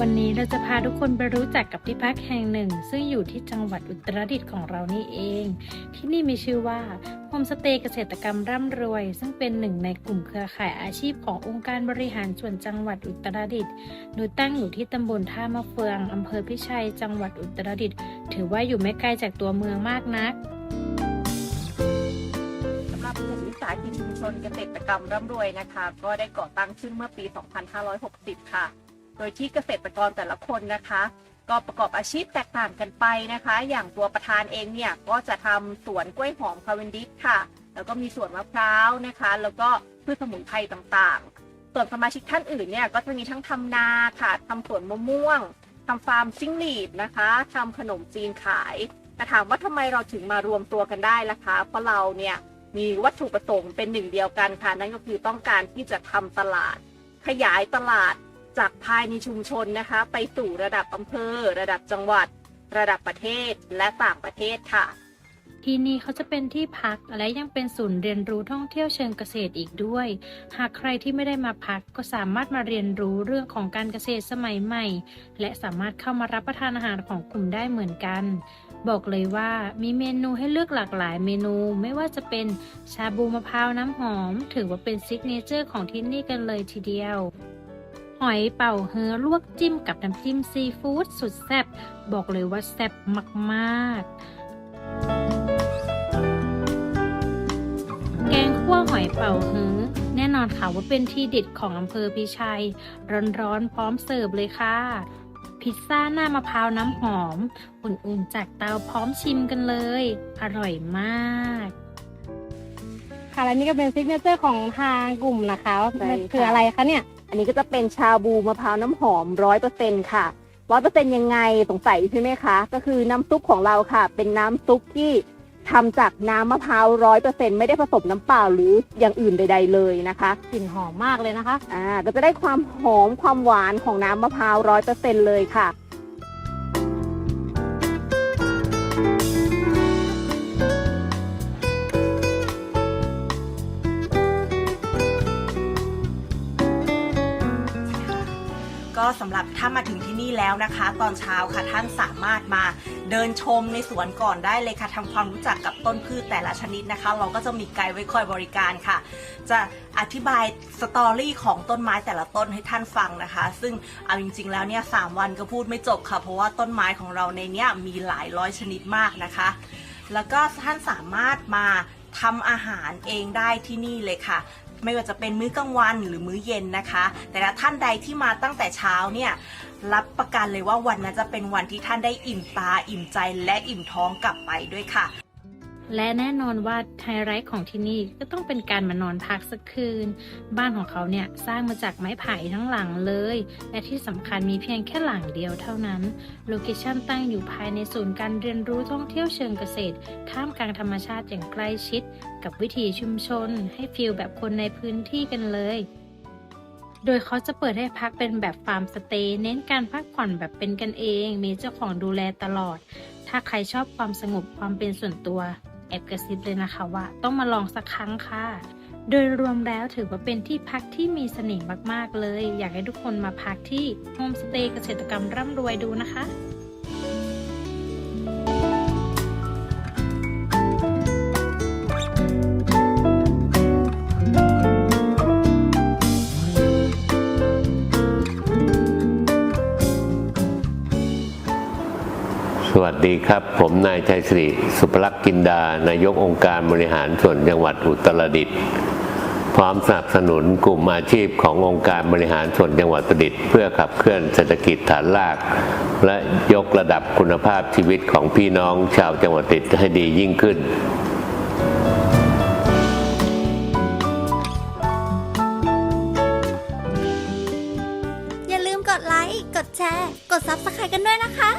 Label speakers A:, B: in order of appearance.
A: วันนี้เราจะพาทุกคนไปรู้จักกับที่พักแห่งหนึ่ง ซึ่งอยู่ที่จังหวัดอุตรดิตถ์ของเรานี่เอง ที่นี่มีชื่อว่าโฮมสเตย์เกษตรกรรมร่ำรวย ซึ่งเป็นหนึ่งในกลุ่มเครือข่ายอาชีพขององค์การบริหารส่วนจังหวัดอุตรดิตถ์โดยตั้งอยู่ที่ตำบลท่ามะเฟืองอำเภอพิชัย จังหวัดอุตรดิตถ์ถือว่าอยู่ไม่ไกลจากตัวเมืองมากนัก
B: สำหรับกลุ่มวิสาหกิจชุมชนเกษตรกรรมร่ำรวยนะคะ ก็ได้ก่อตั้งขึ้นเมื่อปี 2560 ค่ะ โดยที่เกษตรกรแต่ละคนนะคะ ก็ประกอบอาชีพแตกต่างกันไปนะคะ อย่างตัวประธานเองเนี่ยก็จะทำสวนกล้วยหอมคาเวนดิสค่ะ แล้วก็มีสวนมะพร้าวนะคะ แล้วก็พืชสมุนไพรต่างๆ ส่วนสมาชิกท่านอื่นเนี่ยก็จะมีทั้งทำนาค่ะทำสวนมะม่วงทำฟาร์มจิ้งหรีดนะคะทำขนมจีนขายแต่ถามว่าทำไมเราถึงมารวมตัวกันได้ล่ะคะ เพราะเราเนี่ยมีวัตถุประสงค์เป็นหนึ่งเดียวกันค่ะ นั่นก็คือต้องการที่จะทำตลาด ขยายตลาด จากภายในชุมชนนะคะ ไปสู่ระดับอำเภอ ระดับจังหวัด ระดับประเทศและต่างประเทศค่ะ
A: ที่นี่เขาจะเป็นที่พักและยังเป็นศูนย์เรียนรู้ท่องเที่ยวเชิงเกษตรอีกด้วย หากใครที่ไม่ได้มาพักก็สามารถมาเรียนรู้เรื่องของการเกษตรสมัยใหม่ และสามารถเข้ามารับประทานอาหารของกลุ่มได้เหมือนกันบอกเลยว่ามีเมนูให้เลือกหลากหลายเมนูไม่ว่าจะเป็นชาบูมะพร้าวน้ำหอม ถือว่าเป็นซิกเนเจอร์ของที่นี่กันเลยทีเดียว หอยเป่าเฮือลวกจิ้มกับน้ำจิ้มซีฟู้ดสุดแซ่บบอกเลยว่าแซ่บมากๆ แกงคั่วหอยเป่าฮื้อแน่นอนค่ะว่าเป็นที่เด็ดของอำเภอพิชัย ร้อนๆ พร้อมเสิร์ฟเลยค่ะ พิซซ่าหน้ามะพร้าวน้ำหอม อุ่นๆ จากเตาพร้อมชิมกันเลย อร่อยมาก
C: ค่ะและนี่ก็เป็นซิกเนเจอร์ของทางกลุ่มนะคะ
B: ใช่ค่ะ
C: คืออะไรคะเนี่ย
B: อันนี้ก็จะเป็นชาบูมะพร้าวน้ำหอมร้อยเปอร์เซ็นค่ะร้อยเปอร์เซ็นยังไงสงสัยใช่ไหมคะ ก็คือน้ำซุปของเราค่ะ เป็นน้ำซุปที่ทำจากน้ำมะพร้าวร้อยเปอร์เซ็นไม่ได้ผสมน้ำเปล่าหรืออย่างอื่นใด ๆ เลยนะคะ
C: กลิ่นหอมมากเลยนะคะ
B: อ่าก็จะได้ความหอมความหวานของน้ำมะพร้าวร้อยเปอร์เซ็นเลยค่ะ
D: ก็สำหรับถ้ามาถึงที่นี่แล้วนะคะ ตอนเช้าค่ะท่านสามารถมาเดินชมในสวนก่อนได้เลยค่ะทำความรู้จักกับต้นพืชแต่ละชนิดนะคะ เราก็จะมีไกด์ไว้คอยบริการค่ะ จะอธิบายสตอรี่ของต้นไม้แต่ละต้นให้ท่านฟังนะคะ ซึ่งเอาจริง ๆ แล้วเนี่ยสามวันก็พูดไม่จบค่ะ เพราะว่าต้นไม้ของเราในเนี้ยมีหลายร้อยชนิดมากนะคะ แล้วก็ท่านสามารถมาทำอาหารเองได้ที่นี่เลยค่ะ ไม่ว่าจะเป็นมื้อกลางวันหรือมื้อเย็นนะคะ แต่ละท่านใดที่มาตั้งแต่เช้าเนี่ยรับประกันเลยว่าวันนั้นจะเป็นวันที่ท่านได้อิ่มตา อิ่มใจและอิ่มท้องกลับไปด้วยค่ะ
A: และแน่นอนว่าไฮไลท์ของที่นี่ก็ต้องเป็นการมานอนพักสักคืน บ้านของเขาเนี่ยสร้างมาจากไม้ไผ่ทั้งหลังเลย และที่สำคัญมีเพียงแค่หลังเดียวเท่านั้น โลเคชั่นตั้งอยู่ภายในศูนย์การเรียนรู้ท่องเที่ยวเชิงเกษตร ท่ามกลางธรรมชาติอย่างใกล้ชิด กับวิถีชุมชน ให้ฟีลแบบคนในพื้นที่กันเลยโดยเขาจะเปิดให้พักเป็นแบบฟาร์มสเตย์เน้นการพักผ่อนแบบเป็นกันเอง มีเจ้าของดูแลตลอด ถ้าใครชอบความสงบความเป็นส่วนตัว แอบกระซิบเลยนะคะว่าต้องมาลองสักครั้งค่ะ โดยรวมแล้วถือว่าเป็นที่พักที่มีเสน่ห์มากๆเลย อยากให้ทุกคนมาพักที่โฮมสเตย์เกษตรกรรมร่ำรวยดูนะคะ
E: สวัสดีครับ ผมนายชัยศรีสุภลักษณ์กินดา นายกองค์การบริหารส่วนจังหวัดอุตรดิตถ์พร้อมสนับสนุนกลุ่มอาชีพขององค์การบริหารส่วนจังหวัดอุตรดิตถ์เพื่อขับเคลื่อนเศรษฐกิจฐานราก และยกระดับคุณภาพชีวิตของพี่น้องชาวจังหวัดอุตรดิตถ์ให้ดียิ่งขึ้น
F: อย่าลืมกดไลค์ กดแชร์ กด Subscribe กันด้วยนะคะ